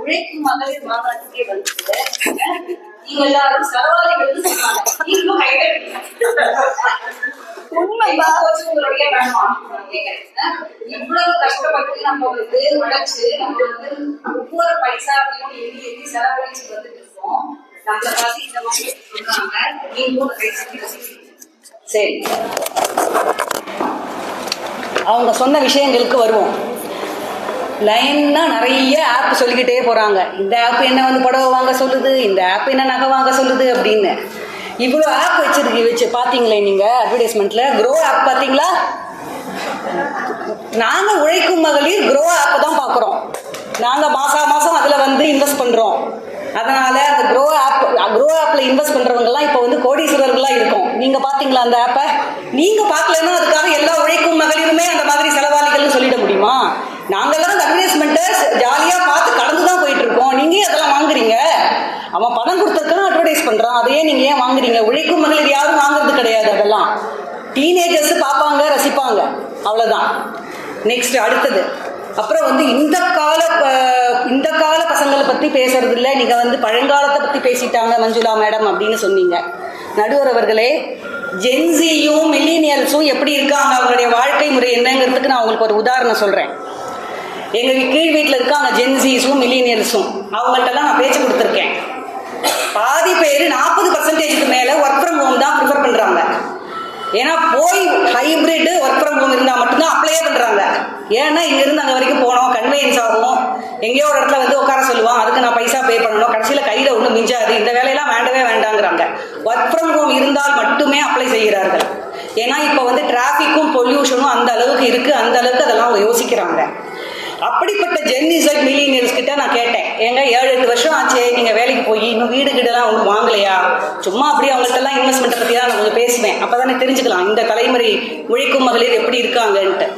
உழைக்கும் மகளிர் மாநாட்டுக்கே வந்து நீங்க எல்லாரும் சொன்னாங்க. நீங்களும் கைதட்டுங்க உண்மையா உங்களுடைய வேணும் இவ்வளவு கஷ்டப்பட்டு நம்ம வந்து உழைச்சு நம்ம வந்து ஒவ்வொரு பைசாவையும் எண்ணி எண்ணி செலவழிச்சு வந்துட்டு இருக்கோம். நம்மள பார்த்து இந்த மாதிரி சொல்றாங்க. நீங்களும் கை. சரி. அவங்க சொன்ன விஷயங்களுக்கு வருவோம். லைன்னா நிறைய ஆப் சொல்லிக்கிட்டே போகிறாங்க இந்த ஆப் என்ன வந்து புடவை வாங்க சொல்லுது? இந்த ஆப் என்ன நகை வாங்க சொல்லுது? அப்படின்னு. இவ்வளோ ஆப் வச்சிருக்கு வச்சு பார்த்தீங்களே நீங்கள் அட்வர்டைஸ்மெண்ட்டில் க்ரோ ஆப் பார்த்தீங்களா நாங்கள் உழைக்கும் மகளிர் க்ரோ ஆப்பை தான் பார்க்குறோம் நாங்கள் மாதம் மாதம் அதில் வந்து இன்வெஸ்ட் பண்ணுறோம் அதனால் அந்த க்ரோ ஆப் க்ரோ ஆப்பில் இன்வெஸ்ட் பண்ணுறவங்கலாம் இப்போ வந்து கோடீஸ்வரர்களாக இருக்கும். நீங்கள் பார்த்தீங்களா அந்த ஆப்பை நீங்கள் பார்க்கலன்னா அதுக்காக எல்லா உழைக்கும் மகளிருமே அந்த மாதிரி செலவாளிகள்னு சொல்லிட முடியுமா? நாங்கெல்லாம் அந்த அட்வர்டைஸ்மெண்ட்டை ஜாலியாக பார்த்து கடந்து தான் போயிட்டு இருக்கோம் நீங்கள் அதெல்லாம் வாங்குறீங்க? அவன் பணம் கொடுத்துருக்கான் அட்வர்டைஸ் பண்ணுறான் அதையே நீங்கள் ஏன் வாங்குறீங்க? உழைக்கும் மகளிர் யாரும் வாங்குறது கிடையாது அதெல்லாம். டீனேஜர்ஸ் பார்ப்பாங்க ரசிப்பாங்க. அவ்வளோதான் நெக்ஸ்ட் அடுத்தது. அப்புறம் வந்து இந்த கால இந்த கால பசங்களை பற்றி பேசுறது இல்லை நீங்கள் வந்து பழங்காலத்தை பற்றி பேசிட்டாங்க மஞ்சுளா மேடம் அப்படின்னு சொன்னீங்க. நடுவர் அவர்களே ஜென்சியும் மில்லினியல்ஸும் எப்படி இருக்காங்க? அவங்களுடைய வாழ்க்கை முறை என்னங்கிறதுக்கு நான் உங்களுக்கு ஒரு உதாரணம் சொல்கிறேன் எங்கள் கீழ் வீட்டில் இருக்காங்க ஜென்சிஸும் மில்லினியல்ஸும் அவங்கள்ட்டலாம் நான் பேச்சு கொடுத்துருக்கேன். பாதி பேர் நாற்பது பர்சன்டேஜுக்கு மேலே ஒர்க் ஃப்ரம் ஹோம் தான் ப்ரிஃபர் பண்ணுறாங்க ஏன்னா போய் ஹைபிரிட் ஒர்க் ஃப்ரம் ஹோம் இருந்தால் மட்டும்தான் அப்ளையே பண்ணுறாங்க ஏன்னா இங்கேருந்து அங்கே வரைக்கும் போனோம் கன்வீனியன்ஸ் ஆகும். எங்கேயோ ஒரு இடத்துல வந்து உட்கார சொல்லுவான் அதுக்கு நான் பைசா பே பண்ணணும். கடைசியில் கையில் ஒன்றும் மிஞ்சாது. இந்த வேலையெல்லாம் வேண்டவே வேண்டாங்கிறாங்க. ஒர்க் ஃப்ரம் ஹோம் இருந்தால் மட்டுமே அப்ளை செய்கிறார்கள். ஏன்னா இப்போ வந்து டிராஃபிக்கும் பொல்யூஷனும் அந்த அளவுக்கு இருக்குது அந்த அளவுக்கு அதெல்லாம் யோசிக்கிறாங்க. அப்படிப்பட்ட ஜென்னிசட் மில்லினியர்ஸ் கிட்ட நான் கேட்டேன். ஏங்க ஏழு எட்டு வருஷம் ஆச்சு நீங்கள் வேலைக்கு போய் இன்னும் வீடு கிடலாம் ஒன்றும் வாங்கலையா? சும்மா அப்படியே அவங்கள்ட்டலாம் இன்வெஸ்ட்மெண்ட்டை பற்றி தான் நான் கொஞ்சம் பேசுவேன். அப்போ தானே தெரிஞ்சுக்கலாம் இந்த தலைமுறை உழைக்கும் மகளிர் எப்படி இருக்காங்கன்ட்டு.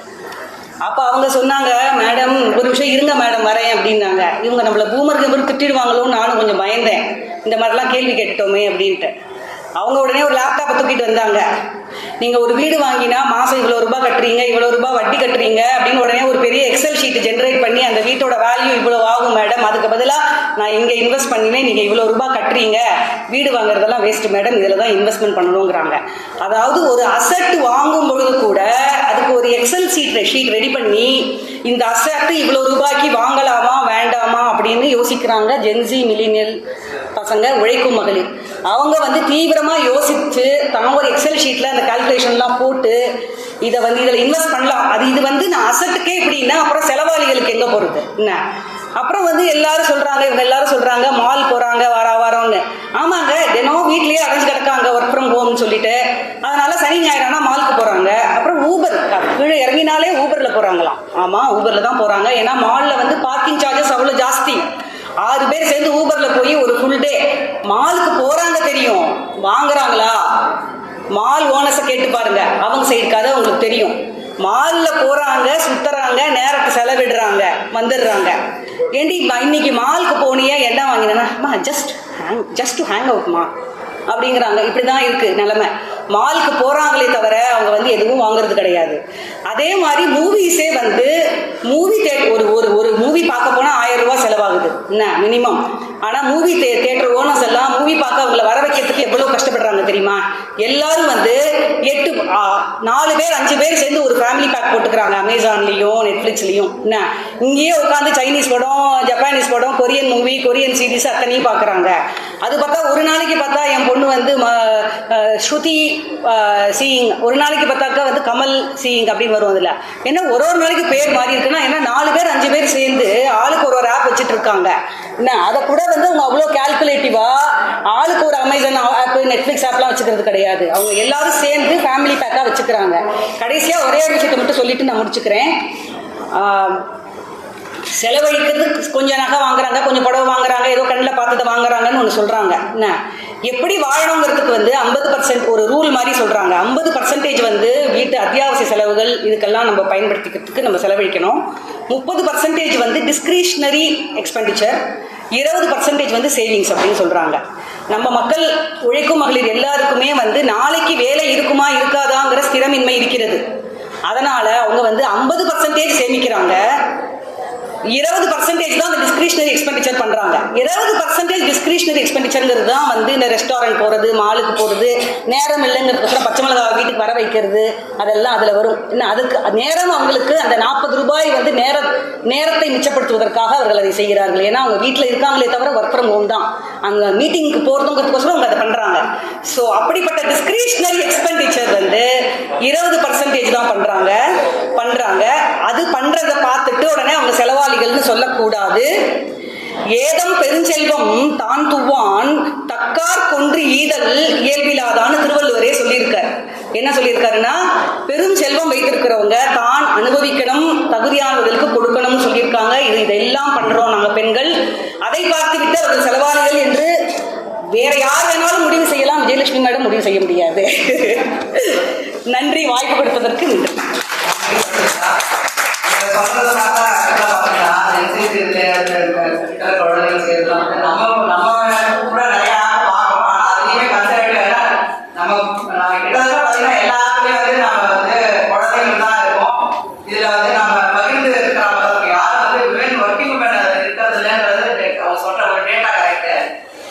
அப்போ அவங்க சொன்னாங்க மேடம் ஒரு விஷயம் இருங்க மேடம் வரேன் அப்படின்னாங்க. இவங்க நம்மளை பூமர் கிமர் திட்டிடுவாங்களோன்னு நானும் கொஞ்சம் பயந்தேன். இந்த மாதிரிலாம் கேள்வி கேட்டோமே அப்படின்ட்டு. அவங்க உடனே ஒரு லேப்டாப்பை தூக்கிட்டு வந்தாங்க. நீங்கள் ஒரு வீடு வாங்கினா மாதம் இவ்வளோ ரூபாய் கட்டுறீங்க இவ்வளோ ரூபாய் வட்டி கட்டுறீங்க அப்படின்னு உடனே ஒரு பெரிய எக்ஸல் ஷீட் ஜென்ரேட் பண்ணி அந்த வீட்டோட வேல்யூ இவ்வளோ ஆகும் மேடம் அதுக்கு பதிலாக நான் இங்கே இன்வெஸ்ட் பண்ணினேன் நீங்கள் இவ்வளோ ரூபாய் கட்டுறீங்க. வீடு வாங்குறதெல்லாம் வேஸ்ட் மேடம் இதில் தான் இன்வெஸ்ட்மெண்ட் பண்ணணுங்கிறாங்க அதாவது ஒரு அசட் வாங்கும் பொழுது கூட அதுக்கு ஒரு எக்ஸல் ஷீட் ஷீட் ரெடி பண்ணி இந்த அசட் இவ்வளோ ரூபாய்க்கு வாங்கலாமா வேண்டாமா அப்படின்னு யோசிக்கிறாங்க ஜென்சி மில்லினியல் பசங்க உழைக்கும் மகளிர். அவங்க வந்து தீவிரமாக யோசித்து தான் ஒரு எக்ஸல் ஷீட்டில் அந்த கால்குலேஷன்லாம் போட்டு இதை வந்து இதில் இன்வெஸ்ட் பண்ணலாம். அது இது வந்து நான் அசட்டுக்கே இப்படின்னா அப்புறம் செலவாளிகளுக்கு எங்கே போகிறது என்ன? அப்புறம் வந்து எல்லாரும் சொல்கிறாங்க இவங்க எல்லாரும் சொல்கிறாங்க மால் போகிறாங்க வார வாரம்னு. ஆமாங்க தினம் வீட்லேயே அடைஞ்சு கிடக்காங்க ஒர்க் ஃப்ரம் ஹோம்னு சொல்லிட்டு. அதனால சனி ஞாயிறானா மாலுக்கு போகிறாங்க அப்புறம் ஊபர் கீழே இறங்கினாலே ஊபரில் போகிறாங்களாம் ஆமாம் ஊபரில் தான் போகிறாங்க ஏன்னா மாலில் வந்து பார்க்கிங் சார்ஜஸ் அவ்வளோ ஜாஸ்தி. ஆறு பேர் சேர்ந்து ஊபர்ல போய் ஒரு ஃபுல் டே மாலுக்கு போறாங்க தெரியும். வாங்குறாங்களா? மால் ஓனர்ஸை கேட்டு பாருங்க. அவங்க சைடு கதை உங்களுக்கு தெரியும். மால்ல போறாங்க சுத்துறாங்க நேரத்தை செலவிடுறாங்க வந்துடுறாங்க. ஏண்டி இன்னைக்கு மாலுக்கு போனியா என்ன வாங்கினா just hang just to hang அவுட்மா அப்படிங்கிறாங்க. இப்படி தான் இருக்கு நிலைமை. மாலுக்கு போறாங்களே தவிர அவங்க வந்து எதுவும் வாங்குறது கிடையாது. அதே மாதிரி மூவிஸே வந்து மூவி தே ஒரு ஒரு ஒரு மூவி பார்க்க போனால் ஆயிரம் ரூபாய் செலவாகுது. என்ன? மினிமம் ஆனால் மூவி தே தேட்டர் ஓனர்ஸ் எல்லாம் மூவி பார்க்க அவங்கள வர வைக்கிறதுக்கு எவ்வளோ கஷ்டப்படுறாங்க தெரியுமா? எல்லாரும் வந்து எட்டு நாலு பேர் அஞ்சு பேர் சேர்ந்து ஒரு ஃபேமிலி பேக் போட்டுக்கிறாங்க. அமேசான்லேயும் நெட்ஃப்ளிக்ஸ்லேயும் என்ன? இங்கேயே உட்காந்து சைனீஸ் படம் ஜப்பானீஸ் படம் கொரியன் மூவி கொரியன் சீரிஸ் அத்தனையும் பார்க்குறாங்க. அது பார்த்தா ஒரு நாளைக்கு பார்த்தா என் பொண்ணு வந்து ஸ்ருதி சிங் ஒரு நாளைக்கு பார்த்தாக்கா வந்து கமல் சிங் அப்படின்னு வரும் அதில். ஏன்னா ஒரு ஒரு நாளைக்கு பேர் மாறி இருக்குன்னா ஏன்னா நாலு பேர் அஞ்சு பேர் சேர்ந்து ஆளுக்கு ஒரு ஒரு ஆப் வச்சுட்டு இருக்காங்க என்ன அதை கூட வந்து அவங்க அவ்வளோ கால்குலேட்டிவா ஆளுக்கு ஒரு அமேசான் ஆப் நெட்ஃப்ளிக்ஸ் ஆப்லாம் வச்சுக்கிறது கிடையாது. அவங்க எல்லாரும் சேர்ந்து ஃபேமிலி பேக்காக வச்சுக்கிறாங்க. கடைசியாக ஒரே ஒரு விஷயத்தை மட்டும் சொல்லிட்டு நான் முடிச்சுக்கிறேன். செலவழிக்கிறது செலவழிக்கிறதுக்கு கொஞ்சம் நகை வாங்குறாங்க கொஞ்சம் புடவை வாங்குறாங்க ஏதோ கண்ணில் பார்த்ததை வாங்குறாங்கன்னு ஒன்று சொல்கிறாங்க என்ன? எப்படி வாழணுங்கிறதுக்கு வந்து ஐம்பது பர்சன்ட் ஒரு ரூல் மாதிரி சொல்றாங்க. ஐம்பது பர்சன்டேஜ் வந்து வீட்டு அத்தியாவசிய செலவுகள் இதுக்கெல்லாம் நம்ம பயன்படுத்திக்கிறதுக்கு நம்ம செலவழிக்கணும். முப்பது பர்சன்டேஜ் வந்து டிஸ்கிரிஷ்னரி எக்ஸ்பெண்டிச்சர் இருபது பர்சன்டேஜ் வந்து சேவிங்ஸ் அப்படின்னு சொல்றாங்க. நம்ம மக்கள் உழைக்கும் மகளிர் எல்லாருக்குமே வந்து நாளைக்கு வேலை இருக்குமா இருக்காதாங்கிற ஸ்திரமின்மை இருக்கிறது. அதனால அவங்க வந்து ஐம்பது பர்சன்டேஜ் சேமிக்கிறாங்க. இருபது பர்சன்டேஜ் தான் அந்த டிஸ்கிரிஷனரி எக்ஸ்பெண்டிச்சர் பண்றாங்க. இருபது பர்சன்டேஜ் டிஸ்கிரிஷனரி எக்ஸ்பெண்டிச்சர்ங்கிறது தான் வந்து இந்த ரெஸ்டாரண்ட் போறது மாலுக்கு போறது நேரம் இல்லைங்கிறதுக்கோசரம் பச்சை மிளகா வீட்டுக்கு வர வைக்கிறது அதெல்லாம் அதுல வரும். என்ன அதுக்கு நேரம் அவங்களுக்கு அந்த நாற்பது ரூபாய் வந்து நேர நேரத்தை மிச்சப்படுத்துவதற்காக அவர்கள் அதை செய்கிறார்கள். ஏன்னா அவங்க வீட்டில் இருக்காங்களே தவிர ஒர்க் ஃப்ரம் ஹோம் தான். அங்க மீட்டிங்க்கு போறதுங்கிறதுக்கோசரம் அவங்க அதை பண்றாங்க. ஸோ அப்படிப்பட்ட டிஸ்கிரிஷனரி எக்ஸ்பெண்டிச்சர் வந்து இருபது பர்சன்டேஜ் தான் பண்றாங்க பண்றாங்க. அது பண்றதை பார்த்துட்டு உடனே அவங்க செலவாளிகள்னு சொல்லக்கூடாது. ஏதம் பெருஞ்செல்வம் தான் துவான் தக்கார் கொன்று ஈதல் இயல்பிலாதான்னு திருவள்ளுவரே சொல்லியிருக்கார். என்ன சொல்லியிருக்காருன்னா பெரும் செல்வம் வைத்திருக்கிறவங்க தான் அனுபவிக்கணும் தகுதியானவர்களுக்கு கொடுக்கணும்னு சொல்லியிருக்காங்க. இது இதெல்லாம் பண்றோம் நாங்க பெண்கள். அதை பார்த்துவிட்டு அவர்கள் செலவாளிகள் என்று வேற யார் வேணாலும் முடிவு செய்யலாம். விஜயலட்சுமி மேடம் முடிவு செய்ய முடியாது. நன்றி. வாய்ப்பு கொடுப்பதற்கு நன்றி.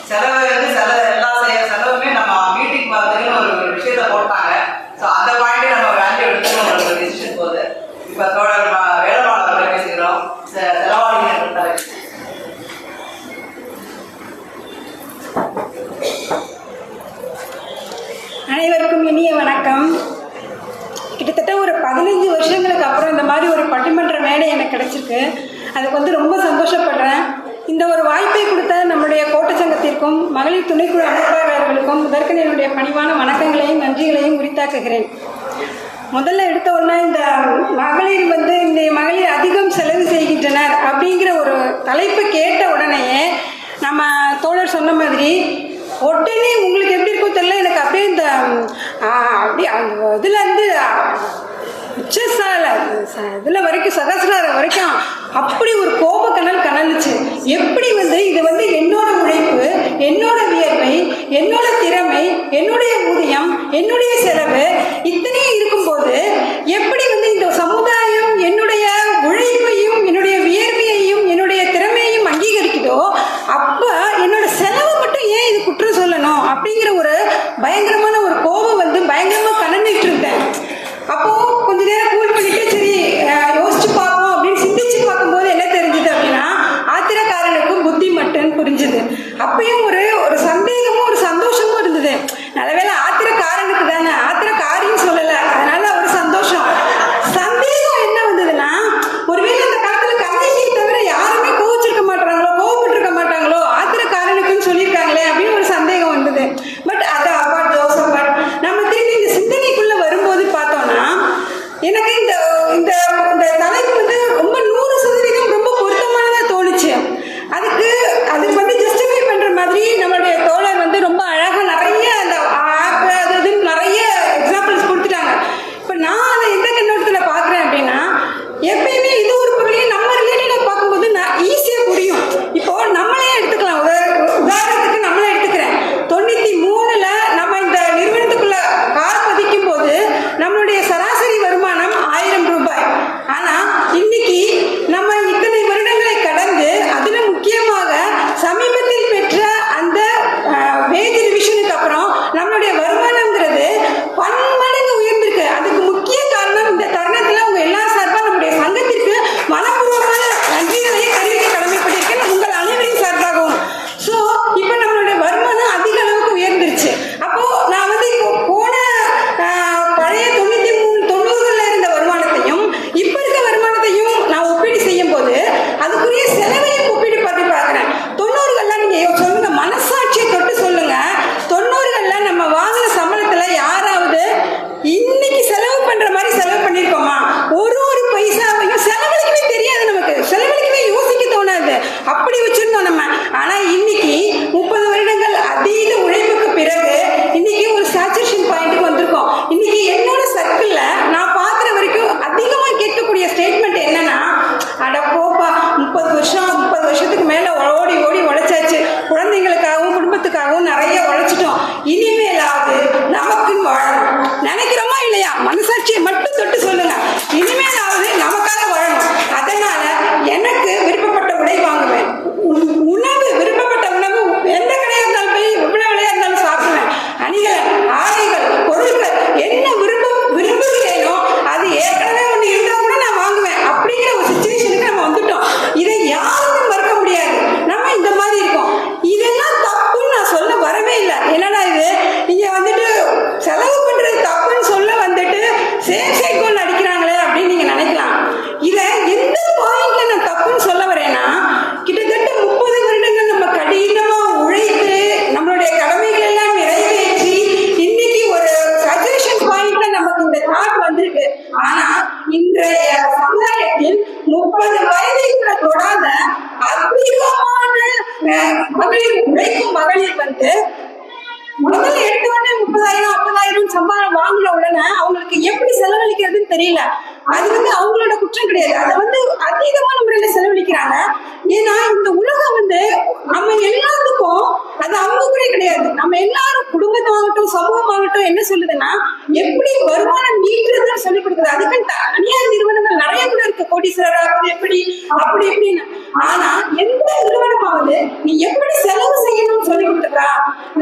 செலவு வந்து செலவு எல்லா செ- செலவுமே நம்ம மீட்டிங் பார்த்துன்னு ஒரு ஒரு விஷயத்த போட்டாங்க ஸோ அந்த பாயிண்டே நம்ம வேல்யூ எடுத்து நம்மளுக்கு டிசிஷன் போகுது இப்போ தோழர் ம- வேலைவாளர் அவர்கள் பேசுகிறோம் செ- செலவாளிகள் என்ற தலைப்பு. அனைவருக்கும் இனிய வணக்கம் கிட்டத்தட்ட ஒரு பதினஞ்சு வருஷங்களுக்கு அப்புறம் இந்த மாதிரி ஒரு பட்டிமன்ற மேடை எனக்கு கிடைச்சிருக்கு அதுக்கு வந்து ரொம்ப சந்தோஷப்படுறேன் இந்த ஒரு வாய்ப்பை கொடுத்த நம்முடைய கோட்ட சங்கத்திற்கும் மகளிர் துணைக்குழு அமைப்பாளர்களுக்கும் முதற்கன் என்னுடைய பணிவான வணக்கங்களையும் நன்றிகளையும் உரித்தாக்குகிறேன் முதல்ல உடனே இந்த மகளிர் வந்து இந்த மகளிர் அதிகம் செலவு செய்கின்றனர் அப்படிங்கிற ஒரு தலைப்பை கேட்ட உடனேயே நம்ம தோழர் சொன்ன மாதிரி உடனே உங்களுக்கு எப்படி இருக்கும் தெரியல எனக்கு அப்படியே இந்த அப்படி அந்த இதுல இருந்து உச்சசால இதில் வரைக்கும் சகசிராரம் வரைக்கும் அப்படி ஒரு கோபக்கனல் கனலுச்சு. எப்படி வந்து இது வந்து என்னோட உழைப்பு என்னோட வியர்வை என்னோட திறமை என்னுடைய ஊதியம் என்னுடைய செலவு இத்தனையும் இருக்கும்போது எப்படி வந்து இந்த சமுதாயம் என்னுடைய உழைப்பையும் என்னுடைய வியர்வையையும் என்னுடைய திறமையையும் அங்கீகரிக்குதோ அப்போ என்னோட செலவு மட்டும் ஏன் இது குற்றம் சொல்லணும் அப்படிங்கிற ஒரு பயங்கரமான ஒரு கோபம் சம்பாதம் வாங்கின உடனே அவங்களுக்கு எப்படி செலவழிக்கிறதுன்னு தெரியல. அது வந்து அவங்களோட குற்றம் கிடையாது. அதை வந்து அதீதமான முறையில செலவழிக்கிறாங்க? ஏன்னா இந்த உலகம் வந்து நம்ம எல்லாத்துக்கும் அது அவங்க கூட கிடையாது. நம்ம எல்லாரும் குடும்பமாகட்டும் சமூகமாகட்டும் என்ன சொல்லுதுன்னா எப்படி வருமானம் நீக்கிறதுன்னு சொல்லி கொடுக்குது. அதுக்குன்னு தனியார் நிறுவனங்கள் நிறைய கூட இருக்கு. கோடீஸ்வரர் எப்படி அப்படி இப்படின்னு. ஆனா எந்த நிறுவனமாவது நீ எப்படி செலவு செய்யணும்னு சொல்லி கொடுத்துருக்கா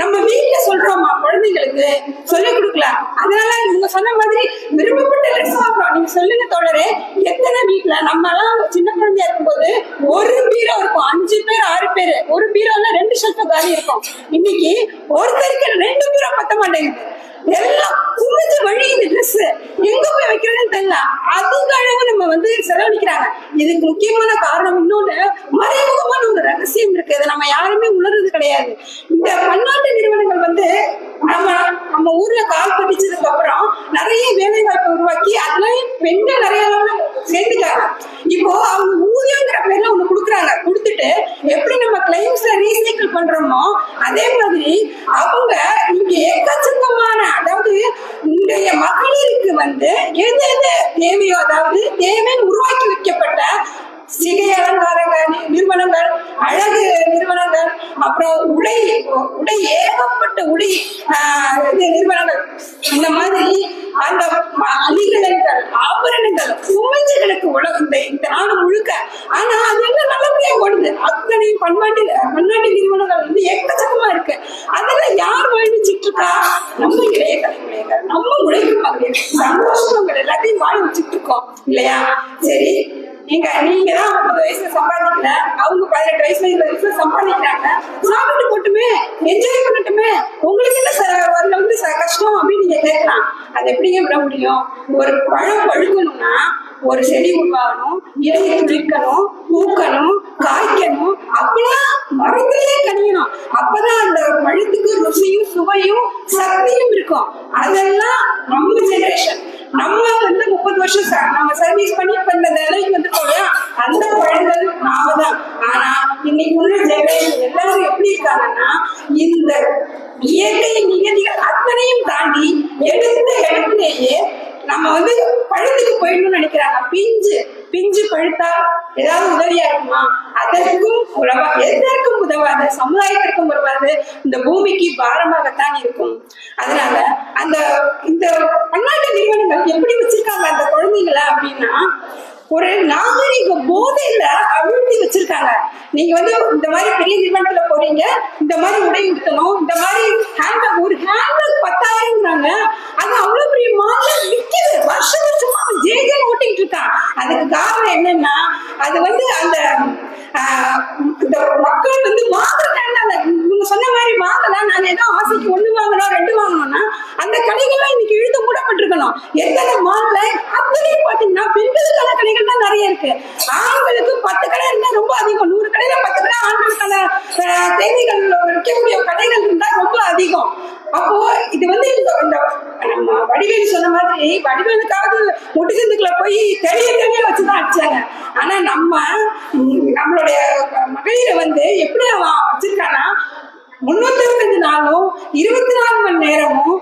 நம்ம வீட்டுல சொல்றோமா குழந்தைங்களுக்கு சொல்லி கொடுக்கலாம் அதனால நீங்க சொன்ன மாதிரி விரும்பப்பட்ட ட்ரெஸ் வாங்குறோம் நீங்க சொல்லுங்க தொடரு எத்தனை வீட்டுல நம்ம எல்லாம் சின்ன குழந்தையா இருக்கும்போது ஒரு பீரோ இருக்கும். அஞ்சு பேர் ஆறு பேர். ஒரு பீரோல ரெண்டு ஷெல்ஃப் காலி இருக்கும். இன்னைக்கு ஒருத்தருக்கு ரெண்டு பீரோ பத்த மாட்டேங்குது. எல்லாம் குமிஞ்சு வழியுது ட்ரெஸ் எங்க போய் வைக்கிறதுன்னு தெரியல. அதுக்கு அளவு நம்ம வந்து செலவழிக்கிறாங்க. இதுக்கு முக்கியமான காரணம் இன்னொன்னு மறைமுகமான ஒரு ரகசியம் இருக்கு. அதை நம்ம யாருமே உணர்றது கிடையாது. இந்த பன்னாட்டு நிறுவனங்கள் வந்து நம்ம நம்ம ஊர்ல கால் பதிச்சதுக்கு அப்புறம் நிறைய வேலை வாய்ப்பை உருவாக்கி அதுலயும் பெண்கள் நிறைய அளவுல சேர்ந்துட்டாங்க. இப்போ அவங்க ஊதியங்கிற பேர்ல ஒண்ணு கொடுக்குறாங்க. கொடுத்துட்டு எப்படி நம்ம கிளைம்ஸ்ல ரீசைக்கிள் பண்றோமோ அதே மாதிரி அவங்க இங்க எக்கச்சக்கமான அதாவது இன்றைய மகளிருக்கு வந்து எது எது தேவையோ அதாவது தேவை உருவாக்கி வைக்கப்பட்ட சிகை அலங்காரங்கள் நிறுவனங்கள் அழகு அப்புறம் உடை உடை ஏகப்பட்ட உடை ஆஹ், நிறுவனங்கள் இந்த மாதிரி அந்த அணிகலன்கள் ஆபரணங்கள் குமிஞ்சுகளுக்கு உலக இந்த இந்த நாடு முழுக்க. ஆனா அது என்ன நல்லபடியா ஓடுது? அத்தனை பன்னாட்டு பன்னாட்டு நிறுவனங்கள் வந்து எக்கச்சக்கமா இருக்கு. அதெல்லாம் யார் வாழ்ந்துச்சிட்டு இருக்கா? நம்ம இளைய தலைமுறைகள் நம்ம உழைக்கும் மகளிர் சந்தோஷங்கள் எல்லாத்தையும் வாழ வச்சுட்டு இருக்கோம். இல்லையா? சரி. நீங்க நீங்க தான் முப்பது வயசுல சம்பாதிக்கல. அவங்க பதினெட்டு வயசுல இருபது வயசுல சம்பாதிக்கிறாங்க. சாப்பிட்டு போட்டுமே என்ஜாய் பண்ணட்டுமே. உங்களுக்கு என்ன வரல வந்து ச- கஷ்டம் அப்படின்னு நீங்க கேட்கலாம். அது எப்படிங்க விட முடியும்? ஒரு பழம் பழுக்கணும்னா ஒரு செடி உருவாகணும் இலையை துளிர்க்கணும் பூக்கணும் காய்க்கணும். அப்பெல்லாம் மரத்திலேயே கனியணும். அப்பதான் அந்த பழத்துக்கு ருசியும் சுவையும் சக்தியும் இருக்கும். அதெல்லாம் நம்ம ஜெனரேஷன் நம்ம வந்து முப்பது வருஷம் சார் நம்ம சர்வீஸ் பண்ணி இப்ப இந்த நிலைக்கு வந்துட்டோம் அந்த பழங்கள் நாம தான் ஆனா இன்னைக்கு உள்ள ஜெனரேஷன் எல்லாரும் எப்படி இருக்காங்கன்னா இந்த இயற்கை நியதிகள் அத்தனையும் தாண்டி எடுத்த இடத்துலயே நம்ம வந்து பழுத்துக்கு போயிடணும்னு நினைக்கிறாங்க. பிஞ்சு பிஞ்சு பழுத்தா ஏதாவது உதவியா இருக்குமா? அதற்கும் உதவா உதவாது சமுதாயத்திற்கும் உதவாது இந்த பூமிக்கு பாரமாகத்தான் இருக்கும். அதனால அந்த இந்த பன்னாட்டு நிறுவனங்கள் எப்படி வச்சிருக்காங்க அந்த குழந்தைங்களை அப்படின்னா ஒரு நாகரிக போதையில அழுத்தி வச்சிருக்காங்க. நீங்க வந்து இந்த மாதிரி பெரிய நிறுவனத்துல போறீங்க இந்த மாதிரி உடை உடுத்தணும் இந்த மாதிரி ஹேண்ட்பேக் ஒரு ஹேண்ட்பேக் பத்தாயிரம்ங்கிறாங்க அது அவ்வளவு பெரிய மாடல் விற்கிது வருஷம் வருஷமா அவன் ஜே ஜே ஓட்டிட்டு இருக்கான். அதுக்கு காரணம் என்னன்னா அது வந்து அந்த இந்த மக்கள் வந்து வாங்குறதுனால இவங்க சொன்ன மாதிரி வாங்கலாம் நான் ஏதோ ஆசைக்கு ஒண்ணு வாங்கணும் ரெண்டு வாங்கணும்னா அந்த கடைகள்லாம் இன்னைக்கு இழுத்து மூடப்பட்டிருக்கணும். எத்தனை மால்ல அத்தனையும் பாத்தீங்கன்னா பெண்களுக்கான கடைகள் தான் நிறைய இருக்கு. ஆண்களுக்கு பத்து கடை இருந்தா ரொம்ப அதிகம். நூறு கடையில பத்து கடை ஆண்களுக்கான ஆஹ், தேவைகள் விற்கக்கூடிய கடைகள் இருந்தா ரொம்ப அதிகம். அப்போ இது வந்து இந்த இந்த நம்ம வடிவேலு சொன்ன மாதிரி வடிவேலுக்காவது முட்டுச்சந்துக்குள்ள போய் தெரிய தெரிய வச்சுதான் அடிச்சாங்க. ஆனா நம்ம நம்மளுடைய மகளிரை வந்து எப்படி அவன் வச்சிருக்கானா முன்னூத்தி நாளும் இருபத்தி நாலு மணி நேரமும்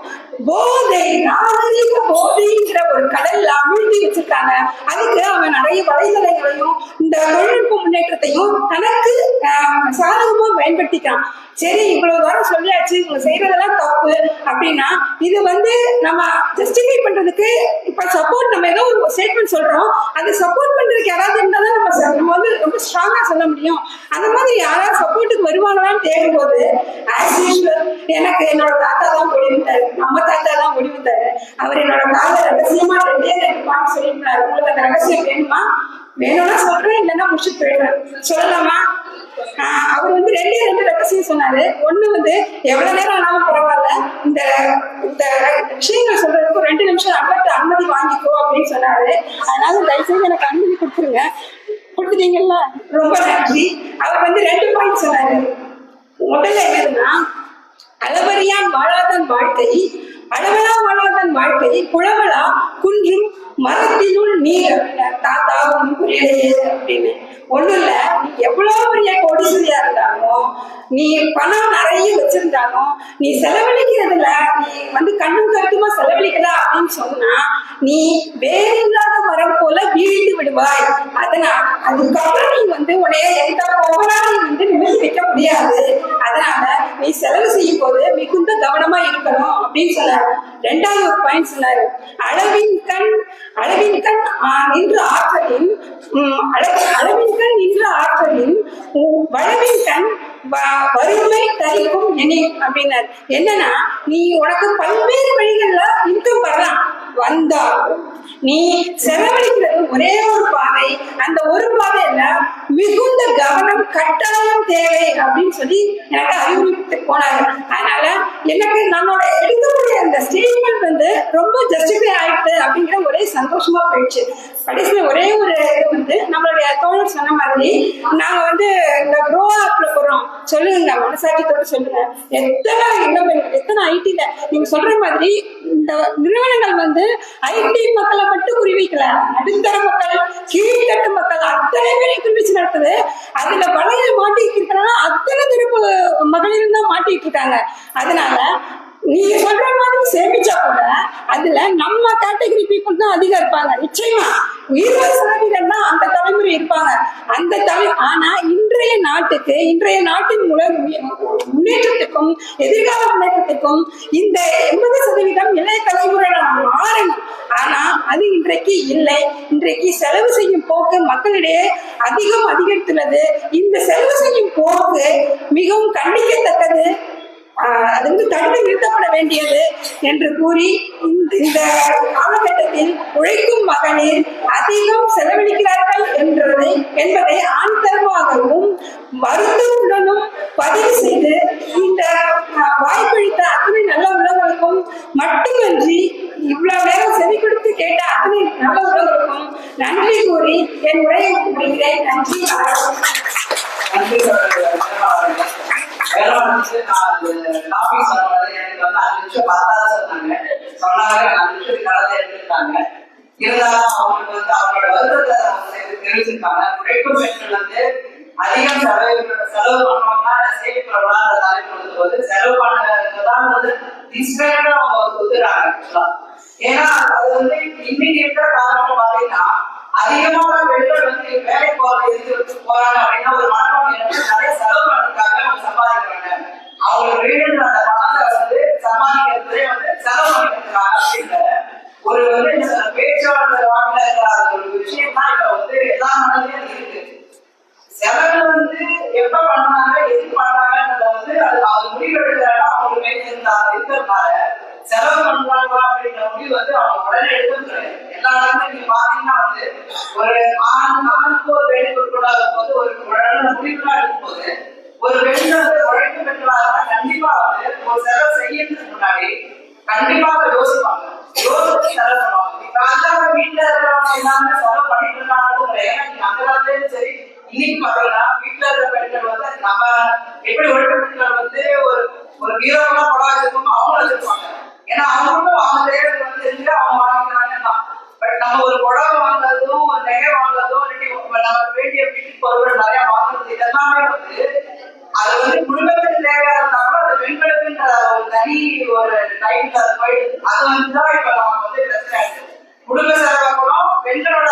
போதை நாகரிக போதைங்கிற ஒரு கடல்ல அமிழ்த்தி வச்சிருக்காங்க. அதுக்கு அவன் நிறைய வலைதளங்களையும் இந்த தொழில்நுட்ப முன்னேற்றத்தையும் தனக்கு ஆஹ், சாதகமா பயன்படுத்திக்கிறான் சரி இவ்வளவு தூரம் சொல்லியாச்சு இவங்க செய்யறதெல்லாம் தப்பு அப்படின்னா இது வந்து நம்ம ஜஸ்டிஃபை பண்றதுக்கு இப்ப சப்போர்ட் நம்ம ஏதோ ஒரு ஸ்டேட்மெண்ட் சொல்றோம். அது சப்போர்ட் பண்றதுக்கு யாராவது இருந்தாலும் நம்ம நம்ம வந்து ரொம்ப ஸ்ட்ராங்கா சொல்ல முடியும். அந்த மாதிரி யாராவது சப்போர்ட்டுக்கு வருவாங்களான்னு தேடும்போது as எனக்கு என்னோட தாத்தா தான் முடிவு வந்தாரு. நம்ம தாத்தா தான் முடிவு வந்தாரு. அவர் என்னோட கால ரகசியமா ரெண்டே ரெண்டு பாட்டு சொல்லியிருந்தாரு உங்களுக்கு அந்த ரகசியம் வேணுமா? வேணும்னா சொல்றேன் இல்லைன்னா முடிச்சுட்டு போயிடுறேன். சொல்லலாமா? அவர் வந்து ரெண்டே ரெண்டு ரகசியம் சொன்னாரு. ஒண்ணு வந்து எவ்வளவு நேரம் ஆனாலும் பரவாயில்ல. இந்த இந்த விஷயங்கள் சொல்றதுக்கு ரெண்டு நிமிஷம் அவ்வளவு அனுமதி வாங்கிக்கோ அப்படின்னு சொன்னாரு. அதனால தயவுசெய்து எனக்கு அனுமதி கொடுத்துருங்க. கொடுத்துட்டீங்கல்ல? ரொம்ப நன்றி. அவர் வந்து ரெண்டு பாயிண்ட் சொன்னாரு. முதல்ல என்னதுன்னா அளவறியான் வாழாதன் வாழ்க்கை அளவலா வாழாதன் வாழ்க்கை குழவலா குன்றும் மரத்தினுள் நீர் அப்படின்னாரு. தாத்தா அப்படின்னு ஒண்ணும் இல்ல எவ்வளவு பெரிய கோடீஸ்வரியா இருந்தாலும் நீ பணம் நிறைய வச்சிருந்தாலும் நீ செலவழிக்கிறதுல நீ வந்து கண்ணும் கருத்துமா செலவழிக்கல அப்படின்னு சொன்னா நீ வேறில்லாத மரம் போல வீழ்ந்து விடுவாய். அதனால் அதுக்கப்புறம் நீ வந்து உடனே எந்த போகலாம் நீ வந்து நிமிர்த்தி வைக்க முடியாது. அதனால நீ செலவு செய்யும் போது மிகுந்த கவனமா இருக்கணும் அப்படின்னு சொன்னாரு. ரெண்டாவது ஒரு பாயிண்ட் சொன்னாரு. அளவின் கண் அளவின் கண் நின்று ஆற்றலின் உம், அளவின் கண் நின்று ஆற்றல் உம், வளவின் தன் வ- வறுமை தரிக்கும் நினை அப்படின்னாரு. என்னன்னா நீ உனக்கு பல்வேறு வழிகள்ல இன்கம் வரலாம். வந்தா நீ செலவழிக்கிறது ஒரே ஒரு பாதை. அந்த ஒரு பாதையில மிகுந்த கவனம் கட்டாயம் தேவை அப்படின்னு சொல்லி எனக்கு அறிவுறுத்தி போனாரு அதனால எனக்கு நம்மளோட எழுதக்கூடிய அந்த ஸ்டேட்மெண்ட் வந்து ரொம்ப ஜஸ்டிஃபை ஆயிட்டு அப்படிங்கிற ஒரே சந்தோஷமா போயிடுச்சு. கடைசியில் ஒரே ஒரு இது வந்து நம்மளுடைய தோழர் சொன்ன மாதிரி நாங்க வந்து இந்த க்ரோ ஆப்ல போறோம். சொல்லுங்க மனசாட்சியத்தோட சொல்லுங்க. எத்தனை இளம்பெண்கள் எத்தனை ஐடில நீங்க சொல்ற மாதிரி இந்த நிறுவனங்கள் வந்து ஐடி மக்களை மட்டும் குறிவைக்கல நடுத்தர மக்கள் கீழ்த்தட்டு மக்கள் அத்தனை பேரை குறிவிச்சு நடத்துது. அதுல வலையில் மாட்டிக்கிட்டு இருக்கிறாங்க அத்தனை திரும்ப மகளிரும் தான் மாட்டிக்கிட்டு இருக்காங்க. அதனால நீங்க சொல்ற மாதிரி சேமிச்சா கூட அதுல நம்ம கேட்டகரி பீப்புள் தான் அதிகம் இருப்பாங்க. நிச்சயமா. இருபது சதவீதம் தான் அந்த தலைமுறை இருப்பாங்க. அந்த தலை ஆனா இன்றைய நாட்டுக்கு இன்றைய நாட்டின் உலக முன்னேற்றத்துக்கும் எதிர்கால முன்னேற்றத்துக்கும் இந்த எண்பது சதவீதம் இளைய தலைமுறையில மாறணும். ஆனா அது இன்றைக்கு இல்லை. இன்றைக்கு செலவு செய்யும் போக்கு மக்களிடையே அதிகம் அதிகரித்துள்ளது. இந்த செலவு செய்யும் போக்கு மிகவும் கண்டிக்கத்தக்கது. அது வந்து தடுத்து நிறுத்தப்பட வேண்டியது என்று கூறி இந்த- இந்த காலகட்டத்தில் உழைக்கும் மகளிர் அதிகம் செலவழிக்கிறார்கள் என்றதை என்பதை ஆணித்தரமாகவும் மருத்துவனும் பதிவு செய்து இந்த வாய்ப்பளித்த அத்தனை நல்ல உள்ளவர்களுக்கும் மட்டுமன்றி இவ்வளவு நேரம் செவி கொடுத்து கேட்ட அத்தனை நல்ல உள்ளவர்களுக்கும் நன்றி கூறி என் உரையை முடிகிறேன் நன்றி வணக்கம். நன்றி வந்து எனக்கு வந்து அஞ்சு நிமிஷம் பத்தாத சொன்னாங்க. சொன்னாங்க அஞ்சு நிமிஷத்துக்கு கடலை எடுத்துட்டாங்க இருந்தாலும் அவங்களுக்கு வந்து அவங்களோட வருத்தத்தை தெரிவிச்சிருக்காங்க. உழைக்கும் பெண்கள் வந்து அதிகம் செலவு செலவு பண்ணுவாங்கன்னா சேமிக்கிறவங்களா அந்த தலைப்பு வந்து செலவு பண்ணதான் வந்து இன்ஸ்பயர்டா அவங்க ஒத்துறாங்க ஏன்னா அது வந்து இன்னைக்கு இருக்கிற காரணம் பாத்தீங்கன்னா அதிகமான பெண்கள் வந்து வேலை போறது எதுக்கு போறாங்க அப்படின்னா ஒரு மனப்பான்மை நிறைய செலவு பண்றதுக்காக அவங்க சம்பாதிக்கிறாங்க. அவங்களுக்கு வேணுன்ற அந்த பணத்தை வந்து சம்பாதிக்கிறதுலே வந்து செலவு பண்ணிருக்காங்க அப்படின்ற ஒரு வந்து இந்த பேச்சாளர் வாக்கில இருக்கிற ஒரு விஷயம் தான் இப்ப வந்து எல்லா மனதிலும் இருக்கு. செலவு வந்து ஒரு போது ஒரு உடனே முடிவுலாம் எடுக்கும்போது ஒரு பெண் வந்து உழைப்பு பெற்றாங்கன்னா கண்டிப்பா வந்து ஒரு செலவு செய்யறதுக்கு முன்னாடி கண்டிப்பா அதை யோசிப்பாங்க யோசிச்சு செலவு பண்ணுவாங்க இப்ப அந்த வீட்டுல இருக்கிறவங்க எல்லாமே செலவு பண்ணிட்டு இருக்காங்க கிடையாது நீங்க அந்த காலத்துலயும் சரி இன்னைக்கு பாத்தீங்கன்னா வீட்டுல இருக்கிற பெண்கள் வந்து நம்ம எப்படி உழைப்பு பெண்கள் வந்து ஒரு ஒரு வீரம்லாம் படம் வச்சிருக்கோமோ அவங்களும் வச்சிருப்பாங்க ஏன்னா அவங்களும் அவங்க தேவைகள் வந்து இருக்கு அவங்க வாங்கிக்கிறாங்க தான். பட் நம்ம ஒரு புடவை வேண்டிய வீட்டுக்கு நிறைய வாங்குறது இதெல்லாமே வந்து அது வந்து குடும்பத்துக்கு தேவையாக இருந்தாலும் அது பெண்களுக்குன்ற ஒரு தனி ஒரு டைம்ல அது போயிடுது. அது வந்து தான் இப்ப நமக்கு வந்து பிரச்சனை குடும்ப செலவை கூட பெண்களோட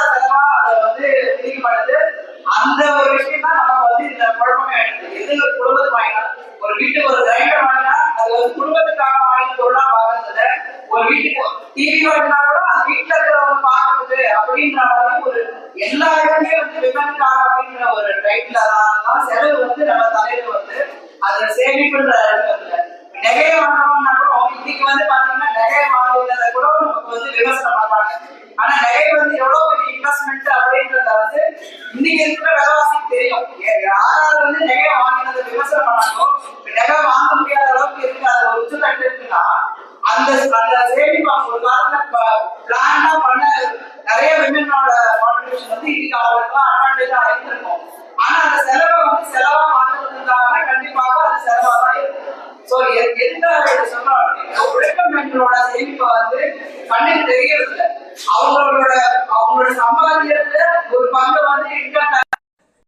இன்னைக்கு வந்து பாத்தீங்கன்னா நகை வாங்குறத கூட நமக்கு வந்து விமர்சனம் பண்றாங்க. ஆனா நகை வந்து எவ்வளவு பெரிய இன்வெஸ்ட்மெண்ட் அப்படின்றத வந்து இன்னைக்கு இருக்கிற விலைவாசி தெரியும். யாராவது வந்து நகை வாங்கினதை விமர்சனம் பண்ணாலும் நகை வாங்க முடியாத அளவுக்கு இருக்கு. அது ஒரு உச்சத்தட்டு இருக்குன்னா அந்த அந்த சேமிப்பு அவங்க ஒரு காலத்துல பிளானா பண்ண நிறைய விமனோட கான்ட்ரிபியூஷன் வந்து இன்னைக்கு அவங்களுக்குலாம் அட்வான்டேஜா இருந்திருக்கும். ஆனா அந்த செலவை வந்து செலவா மாற்றுறதுக்காக கண்டிப்பாக அது செலவா தான் இருக்கும் சோ எந்த சொன்னோம் அப்படின்னா உழைப்பமேன்களோட சேமிப்பை வந்து கண்ணுக்கு தெரியறது அவங்களோட அவங்களோட சம்பாதிக்கிறதுல ஒரு பங்கு வந்து